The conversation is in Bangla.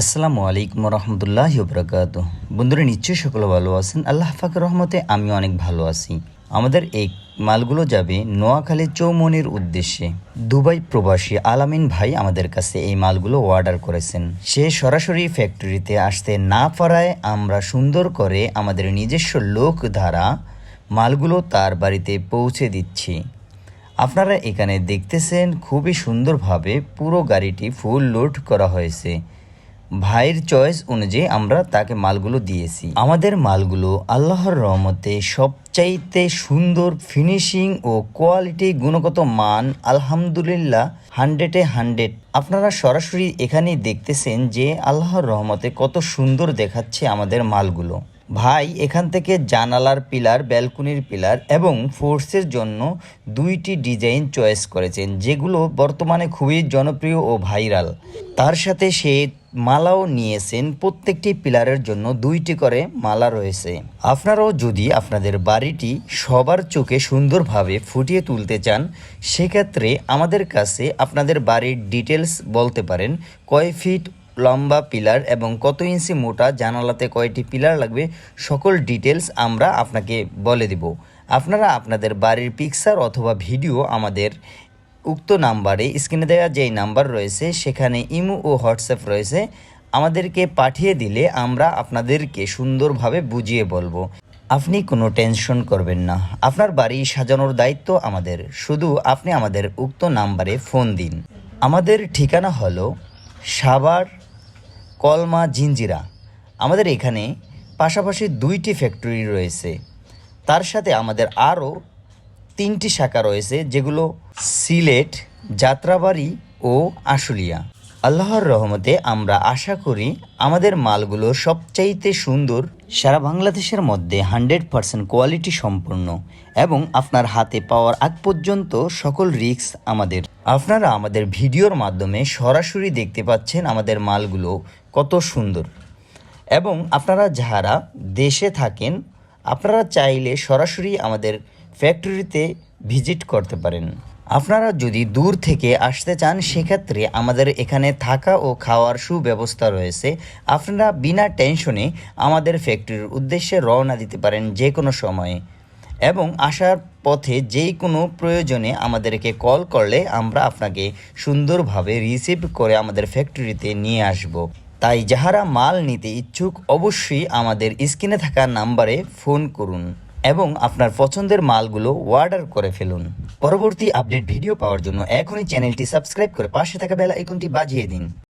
আসসালামু আলাইকুম রহমতুল্লাহ বরকাত বন্ধুরা, নিশ্চয়ই সকলে ভালো আছেন। আল্লাহ ফাকর রহমতে আমি অনেক ভালো আছি। আমাদের এই মালগুলো যাবে নোয়াখালী চৌমনির উদ্দেশ্যে। দুবাই প্রবাসী আলামিন ভাই আমাদের কাছে এই মালগুলো অর্ডার করেছেন। সে সরাসরি ফ্যাক্টরিতে আসতে না পারায় আমরা সুন্দর করে আমাদের নিজস্ব লোক দ্বারা মালগুলো তার বাড়িতে পৌঁছে দিচ্ছি। আপনারা এখানে দেখতেছেন খুবই সুন্দরভাবে পুরো গাড়িটি ফুল লোড করা হয়েছে। ভাইয়ের চয়েস অনুযায়ী আমরা তাকে মালগুলো দিয়েছি। আমাদের মালগুলো আল্লাহর রহমতে সবচাইতে সুন্দর ফিনিশিং ও কোয়ালিটি গুণগত মান আলহামদুলিল্লাহ হান্ড্রেডে হান্ড্রেড আপনারা সরাসরি এখানেই দেখতেছেন যে আল্লাহর রহমতে কত সুন্দর দেখাচ্ছে আমাদের মালগুলো। ভাই, এখান থেকে জানালার পিলার, ব্যালকনির পিলার এবং ফোর্সের জন্য দুইটি ডিজাইন চয়েস করেছেন, যেগুলো বর্তমানে খুবই জনপ্রিয় ও ভাইরাল। তার সাথে সে মালাও নিয়েছেন, প্রত্যেকটি পিলারের জন্য দুইটি করে মালা রয়েছে। আপনারাও যদি আপনাদের বাড়িটি সবার চোখে সুন্দরভাবে ফুটিয়ে তুলতে চান, সেক্ষেত্রে আমাদের কাছে আপনাদের বাড়ির ডিটেলস বলতে পারেন, কয় ফিট লম্বা পিলার এবং কত ইঞ্চি মোটা জানালাতে কয়টি পিলার লাগবে সকল ডিটেলস আমরা আপনাকে বলে দিব। আপনারা আপনাদের বাড়ির পিকচার অথবা ভিডিও আমাদের উক্ত নাম্বারে স্ক্রিনে দেওয়া যেই নাম্বার রয়েছে, সেখানে ইমো ও হোয়াটসঅ্যাপ রয়েছে, আমাদেরকে পাঠিয়ে দিলে আমরা আপনাদেরকে সুন্দরভাবে বুঝিয়ে বলব। আপনি কোনো টেনশন করবেন না। আপনার বাড়ি সাজানোর দায়িত্ব আমাদের। শুধু আপনি আমাদের উক্ত নাম্বারে ফোন দিন। আমাদের ঠিকানা হলো সাভার কলমা জিঞ্জিরা আমাদের এখানে পাশাপাশি দুইটি ফ্যাক্টরি রয়েছে। তার সাথে আমাদের আরও তিনটি শাখা রয়েছে, যেগুলো সিলেট, যাত্রাবাড়ি ও আশুলিয়া। আল্লাহর রহমতে আমরা আশা করি আমাদের মালগুলো সবচাইতে সুন্দর, সারা বাংলাদেশের মধ্যে হান্ড্রেড পারসেন্ট কোয়ালিটি সম্পন্ন এবং আপনার হাতে পাওয়ার আগ পর্যন্ত সকল রিস্ক আমাদের আপনারা আমাদের ভিডিওর মাধ্যমে সরাসরি দেখতে পাচ্ছেন আমাদের মালগুলো কত সুন্দর। এবং আপনারা যারা দেশে থাকেন, আপনারা চাইলে সরাসরি আমাদের ফ্যাক্টরিতে ভিজিট করতে পারেন। আপনারা যদি দূর থেকে আসতে চান, সেক্ষেত্রে আমাদের এখানে থাকা ও খাওয়ার সুব্যবস্থা রয়েছে। আপনারা বিনা টেনশনে আমাদের ফ্যাক্টরির উদ্দেশ্যে রওনা দিতে পারেন যে কোনো সময়ে। এবং আসার পথে যেই কোনো প্রয়োজনে আমাদেরকে কল করলে আমরা আপনাকে সুন্দরভাবে রিসিভ করে আমাদের ফ্যাক্টরিতে নিয়ে আসব। তাই যাহারা মাল নিতে ইচ্ছুক অবশ্যই আমাদের স্ক্রিনে থাকা নাম্বারে ফোন করুন এবং আপনার পছন্দের মালগুলো অর্ডার করে ফেলুন। পরবর্তী আপডেট ভিডিও পাওয়ার জন্য এখনই চ্যানেলটি সাবস্ক্রাইব করে পাশে থাকা বেলা আইকনটি বাজিয়ে দিন।